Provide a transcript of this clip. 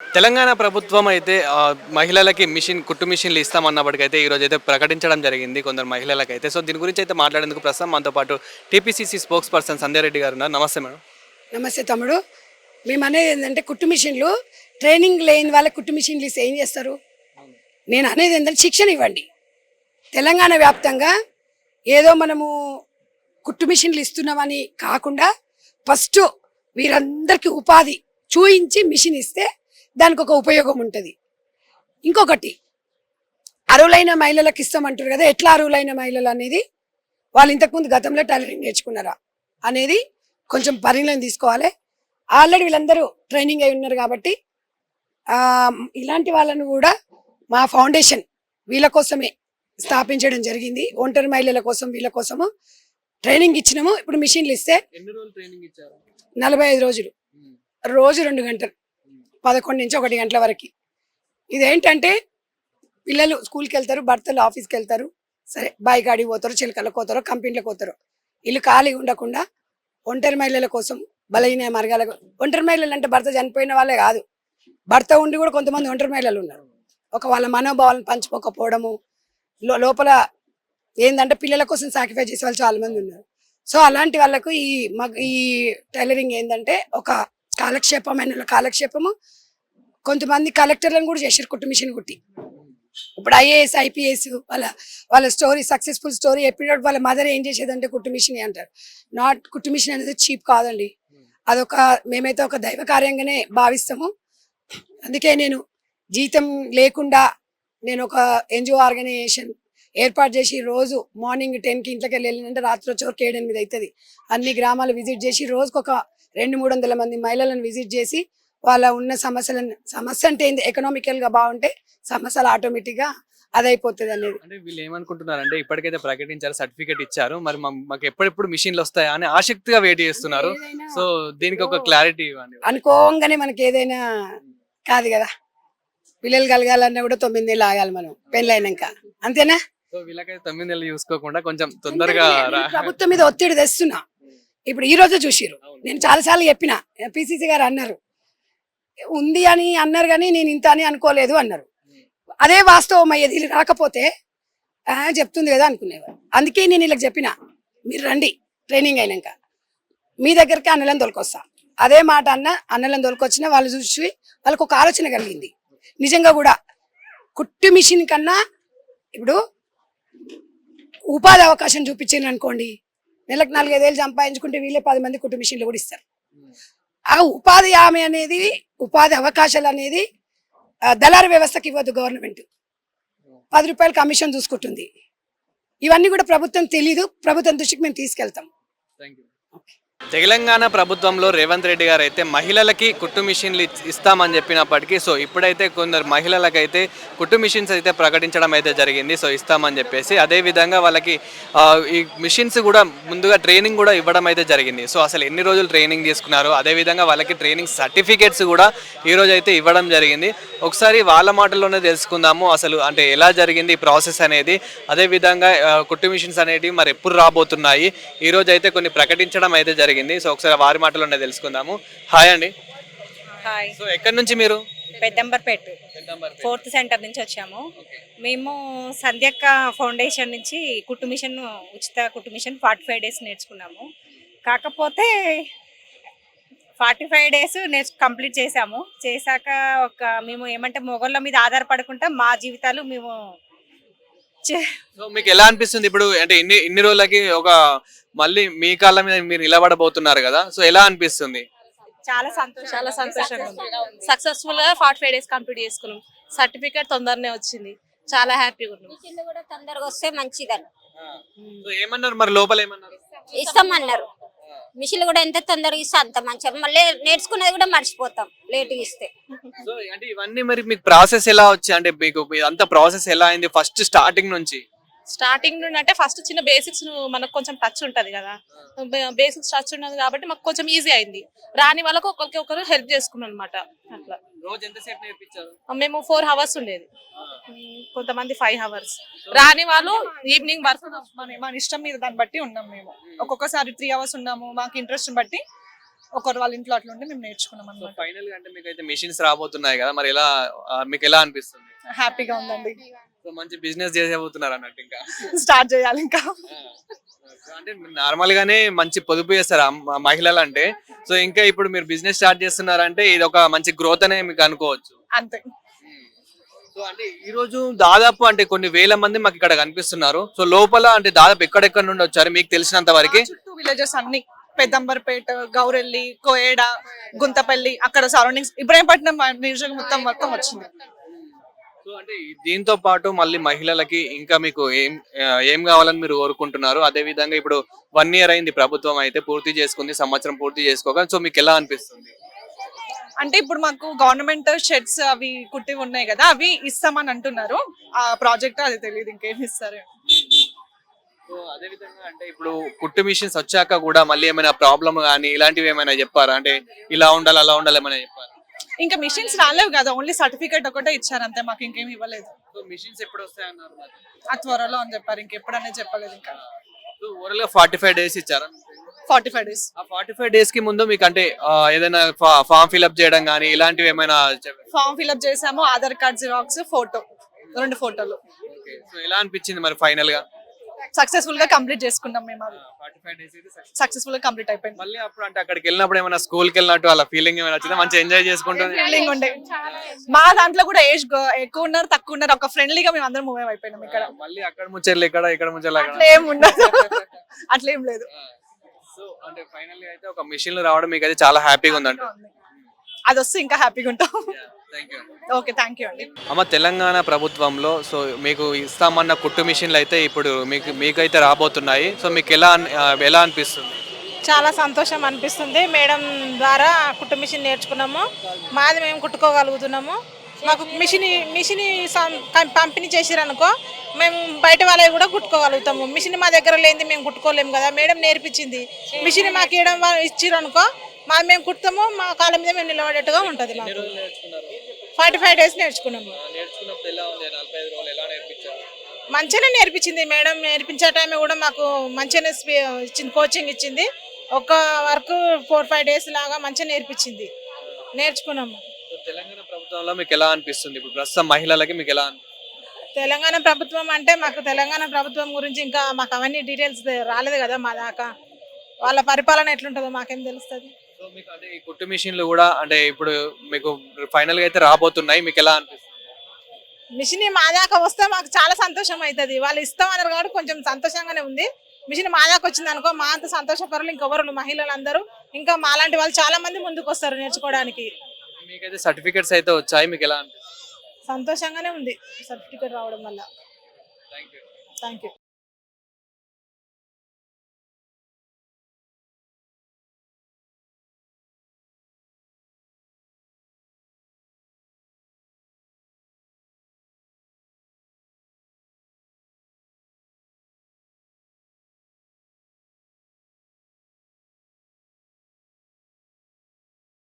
తెలంగాణ ప్రభుత్వం అయితే మహిళలకి మిషన్ కుట్టు మిషన్లు ఇస్తామన్నప్పటికైతే ఈ అయితే ప్రకటించడం జరిగింది కొందరు మహిళలకు అయితే సో దీని గురించి అయితే మాట్లాడేందుకు ప్రస్తుతం మనతో పాటు టీపీసీసీ స్పోక్స్ పర్సన్ సంధ్యారెడ్డి గారు ఉన్నారు. నమస్తే మేడం. నమస్తే తమ్ముడు. మేము అనేది ఏంటంటే కుట్టు మిషన్లు ట్రైనింగ్ లేని వాళ్ళ కుట్టు మిషన్లు ఇస్తే ఏం చేస్తారు? నేను అనేది ఏంటంటే శిక్షణ ఇవ్వండి. తెలంగాణ వ్యాప్తంగా ఏదో మనము కుట్టు మిషన్లు ఇస్తున్నామని కాకుండా ఫస్ట్ వీరందరికీ ఉపాధి చూయించి మిషన్ ఇస్తే దానికి ఒక ఉపయోగం ఉంటుంది ఇంకొకటి అరువులైన మహిళలకు ఇస్తామంటారు కదా ఎట్లా అరువులైన మహిళలు అనేది? వాళ్ళు ఇంతకుముందు గతంలో టైలరింగ్ నేర్చుకున్నారా? అనేది కొంచెం పరిగణన తీసుకోవాలి. ఆల్రెడీ వీళ్ళందరూ ట్రైనింగ్ అయి ఉన్నారు కాబట్టి ఇలాంటి వాళ్ళను కూడా మా ఫౌండేషన్ వీళ్ళ కోసమే స్థాపించడం జరిగింది. ఒంటరి మహిళల కోసం వీళ్ళ కోసము ట్రైనింగ్ ఇచ్చినాము. ఇప్పుడు మిషన్లు ఇస్తే నలభై ఐదు రోజులు. రోజు రెండు గంటలు. పదకొండు నుంచి ఒకటి గంటల వరకు. ఇదేంటంటే పిల్లలు స్కూల్కి వెళ్తారు భర్తలు ఆఫీస్కి వెళ్తారు. సరే బాయ్ గాడికి పోతారు చిలకలకు పోతారు కంపెనీలకు పోతారు. ఇల్లు ఖాళీగా ఉండకుండా ఒంటరి మహిళల కోసం బలహీన మార్గాల ఒంటరి మహిళలు అంటే భర్త చనిపోయిన వాళ్ళే కాదు. భర్త ఉండి కూడా కొంతమంది ఒంటరి మహిళలు ఉన్నారు. ఒక వాళ్ళ మనోభావాలను పంచుకోకపోవడము లోపల ఏంటంటే పిల్లల కోసం సాక్రిఫైస్ చేసే వాళ్ళు చాలామంది ఉన్నారు. సో అలాంటి వాళ్ళకు ఈ మగ ఈ టైలరింగ్ ఏంటంటే ఒక కాలక్షేపం కాలక్షేపమైన కాలక్షేపము కొంతమంది కలెక్టర్లను కూడా చేశారు కుట్టు మిషన్ కుట్టి. ఇప్పుడు ఐఏఎస్ ఐపీఎస్ వాళ్ళ వాళ్ళ స్టోరీ సక్సెస్ఫుల్ స్టోరీ ఎప్పుడు వాళ్ళ మదర్ ఏం చేసేదంటే కుట్టు మిషన్ అంటారు. నాట్ కుట్టు మిషన్ అనేది చీప్ కాదండి. అదొక మేమైతే ఒక దైవ కార్యంగానే భావిస్తాము. అందుకే నేను జీతం లేకుండా నేను ఒక ఎన్జిఓ ఆర్గనైజేషన్ ఏర్పాటు చేసి రోజు మార్నింగ్ టెన్కి ఇంట్లోకి వెళ్ళి వెళ్ళినంటే రాత్రి వచ్చే వరకు ఏడెనిమిది అవుతుంది. అన్ని గ్రామాలు విజిట్ చేసి రోజుకొక రెండు మూడు వందల మంది మహిళలను విజిట్ చేసి వాళ్ళ ఉన్న సమస్యలను సమస్య అంటే ఏంది? ఎకనామికల్గా బాగుంటే సమస్యలు ఆటోమేటిక్గా అదైపోతుంది అనేది. అంటే వీళ్ళు ఏమనుకుంటున్నారంటే ఇప్పటికైతే ప్రకటించారు సర్టిఫికేట్ ఇచ్చారు మరి మాకు ఎప్పుడెప్పుడు మిషన్లు వస్తాయా అని ఆసక్తిగా వెయిట్ చేస్తున్నారు. సో దీనికి ఒక క్లారిటీ ఇవ్వండి. అనుకోగానే మనకి ఏదైనా కాదు కదా. పిల్లలు కలగాలన్నా కూడా తొమ్మిది నెలలు ఆగాలి మనం పెళ్ళైనాక. అంతేనా? సో వీళ్ళకైతే తొమ్మిది నెలలు చూసుకోకుండా కొంచెం తొందరగా ప్రభుత్వం మీద ఒత్తిడి తెస్తున్నా. ఇప్పుడు ఈ రోజే చూసిరు నేను చాలాసార్లు చెప్పిన పిసిసి గారు అన్నారు. ఉంది అని అన్నారు కానీ నేను ఇంత అని అనుకోలేదు అన్నారు. అదే వాస్తవం అయ్యేది. వీళ్ళు రాకపోతే చెప్తుంది కదా అనుకునేవారు. అందుకే నేను వీళ్ళకి చెప్పిన మీరు రండి ట్రైనింగ్ అయినాక. మీ దగ్గరికి అన్నలను తోలుకొస్తా. అదే మాట అన్న అన్నలను తోలుకొచ్చిన వాళ్ళు చూసి వాళ్ళకు ఒక ఆలోచన కలిగింది. నిజంగా కూడా కుట్టు మిషన్ కన్నా ఇప్పుడు ఉపాధి అవకాశం చూపించింది అనుకోండి నెలకు నాలుగైదేళ్ళు సంపాదించుకుంటే వీళ్ళే పది మంది కుటుంబ మిషన్లు కూడా ఇస్తారు. ఆ ఉపాధి హామీ అనేది ఉపాధి అవకాశాలు అనేది దళారీ వ్యవస్థకి ఇవ్వద్దు గవర్నమెంట్. పది రూపాయలు కమిషన్ చూసుకుంటుంది. ఇవన్నీ కూడా ప్రభుత్వం తెలీదు. ప్రభుత్వం దృష్టికి మేము తీసుకెళ్తాం. You. తెలంగాణ ప్రభుత్వంలో రేవంత్ రెడ్డి గారు అయితే మహిళలకి కుట్టు మిషన్లు ఇస్తామని చెప్పినప్పటికీ సో ఇప్పుడైతే కొందరు మహిళలకైతే కుట్టు మిషన్స్ అయితే ప్రకటించడం అయితే జరిగింది. సో ఇస్తామని చెప్పేసి అదే విధంగా వాళ్ళకి ఈ మిషన్స్ కూడా ముందుగా ట్రైనింగ్ కూడా ఇవ్వడం అయితే జరిగింది. సో అసలు ఎన్ని రోజులు ట్రైనింగ్ తీసుకున్నారు అదే విధంగా వాళ్ళకి ట్రైనింగ్ సర్టిఫికేట్స్ కూడా ఈరోజు అయితే ఇవ్వడం జరిగింది. ఒకసారి వాళ్ళ మాటల్లోనే తెలుసుకుందాము అసలు అంటే ఎలా జరిగింది ఈ ప్రాసెస్ అనేది. అదే విధంగా కుట్టు మిషన్స్ అనేటివి మరి ఎప్పుడు రాబోతున్నాయి. ఈ రోజు అయితే కొన్ని ప్రకటించడం అయితే జరిగింది. సో ఒకసారి వారి మాటలోనే తెలుసుకుందాము. హాయ్ అండి. హాయ్. సో ఎక్కడి నుంచి మీరు? పెద్దంబర్పేట. ఫోర్త్ సెంటర్ నుంచి వచ్చాము. మేము సంధ్యక్క ఫౌండేషన్ నుంచి కుట్టు మిషన్ ఉచిత కుట్టు మిషన్ ఫార్టీ ఫైవ్ డేస్ నేర్చుకున్నాము. కాకపోతే ఫార్టీ ఫైవ్ డేస్ నేర్చు కంప్లీట్ చేసాము చేశాక ఒక మేము ఏమంటే మొగళ్ళ మీద ఆధారపడకుండా మా జీవితాలు మేము మీకు ఎలా అనిపిస్తుంది ఇప్పుడు? అంటే ఇన్ని ఇన్ని రోజులకి ఒక మళ్ళీ మీ కాళ్ళ మీద మీరు నిలబడబోతున్నారు కదా. సో ఎలా అనిపిస్తుంది? చాలా సంతోషం. చాలా సంతోషంగా ఉంది. సక్సెస్ఫుల్గా ఫార్టీ ఫైవ్ డేస్ కంప్లీట్ చేసుకున్నాం. సర్టిఫికేట్ తొందరనే వచ్చింది. చాలా హ్యాపీగా ఉన్నాం. కూడా తొందరగా వస్తే మంచిదని. ఏమన్నారు మరి? లోపల ఏమన్నారు? ఇస్తామన్నారు. మిషన్లు కూడా ఎంత తొందరగా ఇస్తే అంత మంచిగా మళ్ళీ నేర్చుకున్నది కూడా మర్చిపోతాం. లేట్గా ఇస్తే. సో అంటే ఇవన్నీ మరి మీకు ప్రాసెస్ ఎలా వచ్చి అంటే మీకు అంత ప్రాసెస్ ఎలా అయింది ఫస్ట్ స్టార్టింగ్ నుంచి? స్టార్టింగ్ నుండి అంటే ఫస్ట్ చిన్న బేసిక్స్ మనకు కొంచెం టచ్ ఉంటది కదా. బేసిక్స్ టచ్ ఉన్నది కాబట్టి మాకు కొంచెం ఈజీ అయింది. రాని వాళ్ళకు ఒకరికి ఒకరు హెల్ప్ చేసుకున్నాం అనమాట అట్లా. మేము ఫోర్ అవర్స్ ఉండేది. కొంతమంది ఫైవ్ అవర్స్ రాని వాళ్ళు ఈవినింగ్ వరకు మన ఇష్టం మీద దాన్ని బట్టి ఉన్నాం మేము. ఒక్కొక్కసారి త్రీ అవర్స్ ఉన్నాము. మాకు ఇంట్రెస్ట్ బట్టి ఒకరు వాళ్ళ ఇంట్లో అట్లా ఉండి మేము నేర్చుకున్నాం అనమాట ఫైనల్గా అంటే మీకు అయితే మెషిన్స్ రాబోతున్నాయి కదా. మరి ఎలా మీకు ఎలా అనిపిస్తుంది? హ్యాపీగా ఉందండి. మంచి బిజినెస్ చేసేబోతున్నారు అన్నట్టు ఇంకా. స్టార్ట్ చేయాలి ఇంకా. అంటే నార్మల్ గానే మంచి పొదుపు చేస్తారు మహిళలు అంటే సో ఇంకా ఇప్పుడు మీరు బిజినెస్ స్టార్ట్ చేస్తున్నారంటే ఇది ఒక మంచి గ్రోత్ అనే మీకు అనుకోవచ్చు. అంతే. సో అంటే ఈ రోజు దాదాపు అంటే కొన్ని వేల మంది మాకు ఇక్కడ కనిపిస్తున్నారు. సో లోపల అంటే దాదాపు ఎక్కడెక్కడ నుండి వచ్చారు మీకు తెలిసినంత వరకు? చుట్టూ విలేజెస్ అన్ని. పెద్దంబర్పేట గౌరెల్లి కోయేడ గుంతపల్లి అక్కడ సరౌండింగ్స్ ఇబ్రాహీంపట్నం నియోజకవర్గం మొత్తం మొత్తం వచ్చింది. సో అంటే దీంతో పాటు మళ్ళీ మహిళలకి ఇంకా మీకు ఏం ఏం కావాలని మీరు కోరుకుంటున్నారు? అదే విధంగా ఇప్పుడు వన్ ఇయర్ అయింది ప్రభుత్వం అయితే పూర్తి చేసుకుంది సంవత్సరం పూర్తి చేసుకోగా సో మీకు ఎలా అనిపిస్తుంది? అంటే ఇప్పుడు మాకు గవర్నమెంట్ షెడ్స్ అవి కుట్టి ఉన్నాయి కదా అవి ఇస్తామని అంటున్నారు. ఆ ప్రాజెక్ట్ అది తెలియదు ఇంకేమి ఇస్తారు? సో అదే విధంగా అంటే ఇప్పుడు కుట్టు మిషన్స్ వచ్చాక కూడా మళ్ళీ ఏమైనా ప్రాబ్లమ్ కానీ ఇలాంటివి ఏమైనా చెప్పారా? అంటే ఇలా ఉండాలి అలా ఉండాలి ఏమైనా చెప్పారా? ఇంకా మిషన్స్ రాలేవు కదా ఓన్లీ సర్టిఫికేట్ ఒకటే ఇచ్చారు అంతే మాకు ఇంకేమి ఇవ్వలేదు. సో మిషన్స్ ఎప్పుడు వస్తాయన్నారు మరి? ఆ త్వరలో అని చెప్పారు ఇంకెప్పుడనే చెప్పలేదు ఇంకా. సో ఓవరాల్గా ఫార్టీ ఫైవ్ డేస్ ఇచ్చారా? ఫార్టీ ఫైవ్ డేస్ ఆ ఫార్టీ ఫైవ్ డేస్కి ముందు మీకు అంటే ఆ, ఏదైనా ఫామ్ ఫిల్అప్ చేయడం కానీ ఇలాంటివి ఏమైనా ఫామ్ ఫిల్అప్ చేసాము ఆధార్ కార్డ్ జిరాక్స్ ఫోటో రెండు ఫోటోలు సో ఎలా అనిపించింది మరి ఫైనల్గా? సక్సెస్ఫుల్గా కంప్లీట్ చేసుకున్నాం మేము అది. సక్సెస్ఫుల్గా కంప్లీట్ అయిపోయింది. మళ్ళీ అప్పుడు అంటే అక్కడికి వెళ్ళినప్పుడు ఏమైనా స్కూల్కి వెళ్ళినట్టు అలా ఫీలింగ్ ఏమైనా వచ్చిందా? మంచి ఎంజాయ్ చేసుకుంటుంది ఫీలింగ్ ఉండే. మా దాంట్లో కూడా ఏజ్ ఎక్కువ ఉన్నారు తక్కువ ఉన్నారు. ఒక ఫ్రెండ్లీగా మేము అందరం మూవ్ అయిపోయినాం ఇక్కడ. మళ్ళీ అక్కడ ముచ్చర్లు ఇక్కడ ఇక్కడ ముచ్చర్లు అట్లా అక్కడ ఏం ఉండదు. అట్లా ఏం లేదు సో అంటే ఫైనల్ అయితే ఒక మిషన్ రావడం మీకు అయితే చాలా హ్యాపీగా ఉందంట అది వస్తే ఇంకా హ్యాపీగా ఉంటాం. ఓకే థ్యాంక్ యూ అండి. అమ్మ తెలంగాణ ప్రభుత్వంలో సో మీకు ఇస్తామన్న కుట్టు మిషన్లు అయితే ఇప్పుడు మీకు మీకైతే రాబోతున్నాయి. సో మీకు ఎలా ఎలా అనిపిస్తుంది? చాలా సంతోషం అనిపిస్తుంది. మేడం ద్వారా కుట్టు మిషన్ నేర్చుకున్నాము. మాది మేము కుట్టుకోగలుగుతున్నాము. మాకు మిషన్ మిషన్ పంపిణీ చేసిరనుకో మేము బయట వాళ్ళవి కూడా కుట్టుకోగలుగుతాము. మిషన్ మా దగ్గర లేనిది మేము కుట్టుకోలేము కదా. మేడం నేర్పించింది. మిషన్ మాకు ఇవ్వడం ఇచ్చిరనుకో మా మేము కుడతాము మా కాళ్ళ మీద మేము నిలబడేట్టుగా ఉంటుంది మాకు. ఫార్టీ ఫైవ్ డేస్ నేర్చుకున్నాము మంచిగానే నేర్పించింది మేడం. నేర్పించే టైం కూడా మాకు మంచిగానే ఇచ్చింది కోచింగ్ ఇచ్చింది. ఒక వర్క్ ఫోర్ ఫైవ్ డేస్ లాగా మంచిగా నేర్పించింది. నేర్చుకున్నాము. తెలంగాణ ప్రభుత్వంలో మీకు ఎలా అనిపిస్తుంది? ఇప్పుడు ప్రస్తుతం మహిళలకి మీకు ఎలా తెలంగాణ ప్రభుత్వం అంటే మాకు తెలంగాణ ప్రభుత్వం గురించి ఇంకా మాకు అవన్నీ డీటెయిల్స్ రాలేదు కదా మా దాకా. వాళ్ళ పరిపాలన ఎట్లుంటుందో మాకేం తెలుస్తుంది. సో మీకు అంటే ఈ కుట్టు మిషన్లు కూడా అంటే ఇప్పుడు మీకు ఫైనల్గా అయితే రాబోతున్నాయి మీకు ఎలా అనిపిస్తుంది? మిషన్ మా దాకా వస్తే మాకు చాలా సంతోషం అవుతుంది వాళ్ళు ఇస్తామన్నారు కాబట్టి కొంచెం సంతోషంగానే ఉంది. మిషన్ మా దాకా వచ్చింది అనుకో మా అంత సంతోషపరులు ఇంకెవరు మహిళలందరూ. ఇంకా మాలాంటి వాళ్ళు చాలా మంది ముందుకు వస్తారు నేర్చుకోవడానికి. మీకైతే సర్టిఫికెట్స్ అయితే వచ్చాయి మీకు ఎలా అనిపిస్తుంది? సంతోషంగానే ఉంది. సర్టిఫికేట్ రావడం వల్ల. Thank you